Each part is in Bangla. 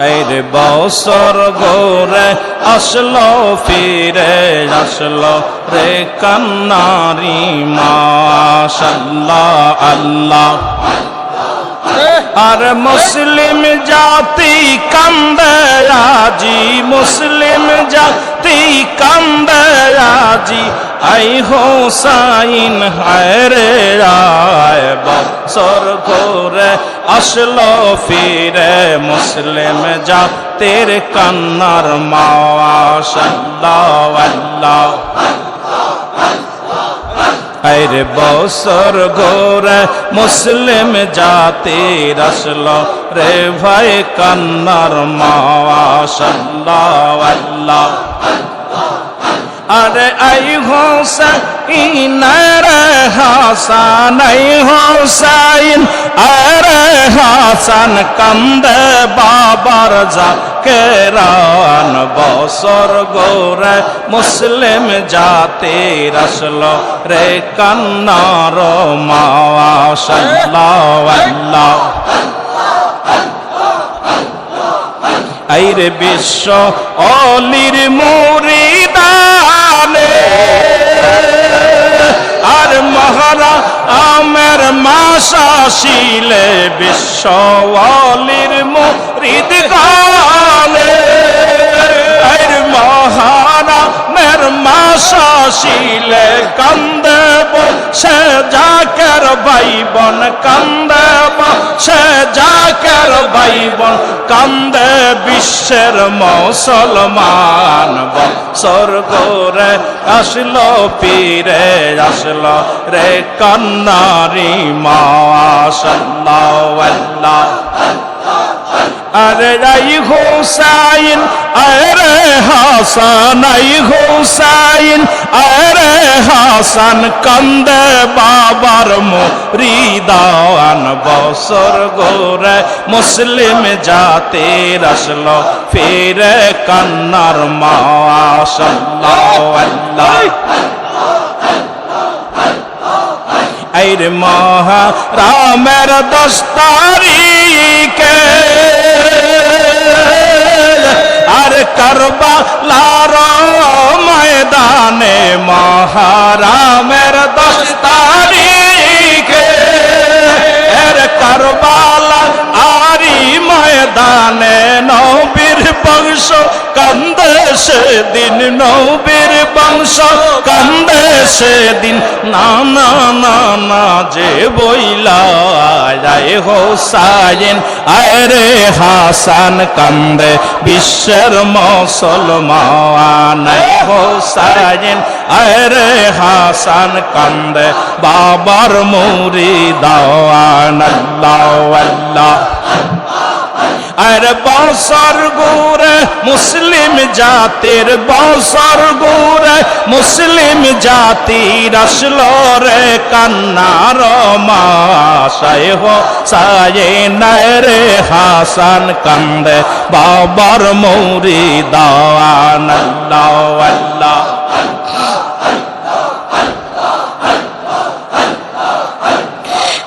এর বছর গোরে আসলো, ফিরে আসলো রে কান্নারি মাশাল্লাহ, আল্লাহ। আর মুসলিম জাতি কান্দে, আজি মুসলিম জাতি কান্দে, আজি আই হোসাইন হায়রে আয় বছর করে আসলো ফিরে মুসলিম জাতির কান্নার মাওয়া সাল্লাহ আল্লাহ। আরে বছর গোরে মুসলিম জাতির আসল রে ভাই কান্নার মাওয়া সাল্লাহ আল্লাহ। আরে আই হোসাইন রে হাসান, আই হোসাইন আরে হাসান কান্দে বাবার যা কেরান বছর গোরে, মুসলিম জাতির আসল রে কান্নার মাওয়া আইরে বিশ্ব অলির মুরিদানে আর মহারা আমের মাসা শিলে বিশ্ব অলির মুরিদ গানে। আর মহারা মের মাসা শিলে কান্দে সে যাকের ভাইবন কান্দে সে যাকের ভাইবন, কান্দে বিশ্বের মুসলমান বছর করে আসল, পীরে আসল রে কন্নারি মা সাল্লাহ আরে রাই হোসাইন, আরে হাসান আই হোসাইন। আরে হাসান, কান্দে বাবার মরিদান বছর গোরে মুসলিম জাতির আসলো, ফিরে কান্নার মা সাল্লাহ আল্লাহ আইর মহা রামের দশ তারিখে আর করবা লার ময়দানে মহারামের দশ তারিখে। এর করবালা আরি ময়দানে নবীর বংশ, কান্দে সেদিন নবীর বংশ, কান্দে সেদিন না না না না যে বইলা যায় হোসাইন আরে হাসান, কান্দে বিশ্বের মুসলমান। হোসাইন আরে হাসান, কান্দে বাবার মুরি দাওয়ান আল্লাহ আল্লাহ। আর বছর গুরে মুসলিম জাতির বছর গুরে মুসলিম জাতির আসলো রে কান্নার মাসায় হো সায়ে রে হাসান কান্দে বাবার মৌরি দাওয়ান আল্লাহ আল্লাহ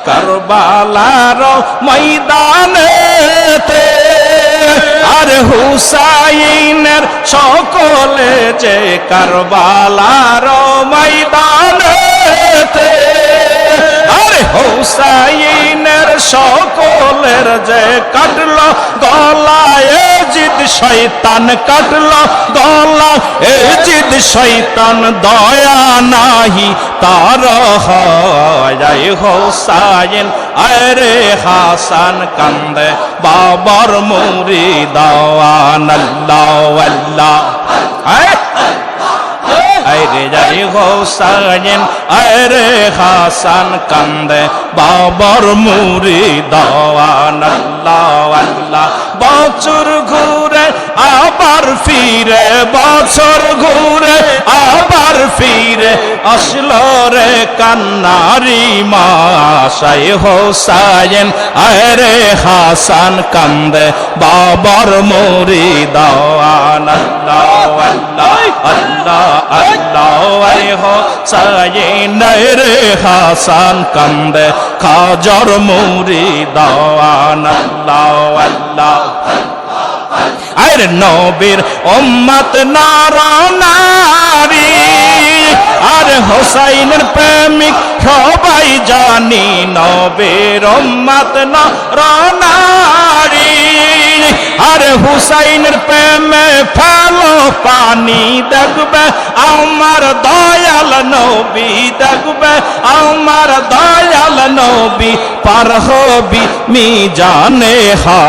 কারবালার ময়দানেতে আর হুসাইনের সকলে যে কারবালার ময়দানেতে আরে হুসাইনের সকলের যে কাটল, গলায় জিদ শৈতান কাটল গলা এ জিদ শৈতান দয়া নাহি, তার হয় হোসাইন, আরে হাসান কান্দে, বাবার মুরি দাওয়ান, আল্লাহ আল্লাহ। যাই হোসাইন আরে হাসান কান্দে বাবর মুরি দাওয়ান আল্লাহ ঘুরে আবার ফিরে, বছর ঘুরে আবার ফিরে আসলো রে কান্নারি মাসাই হোসাইন। আরে হাসান কান্দে, বাবার মুরি দাওয়ান আল্লাহ আল্লাহ আল্লাহ হোসাইন রে হাসান কান্দে, খাজর মুরি দাওয়ান আল্লাহ আল্লাহ। নবীর উম্মত নর আর হোসাইনের প্রেমিক সবাই জানি নবীর উম্মত নর নারী আর হুসাইনের প্রেমে ফেলো পানি দেখবে, আমার দয়াল নবী দেখবে, আমার দয়াল নবী পার হবি মি জানে হা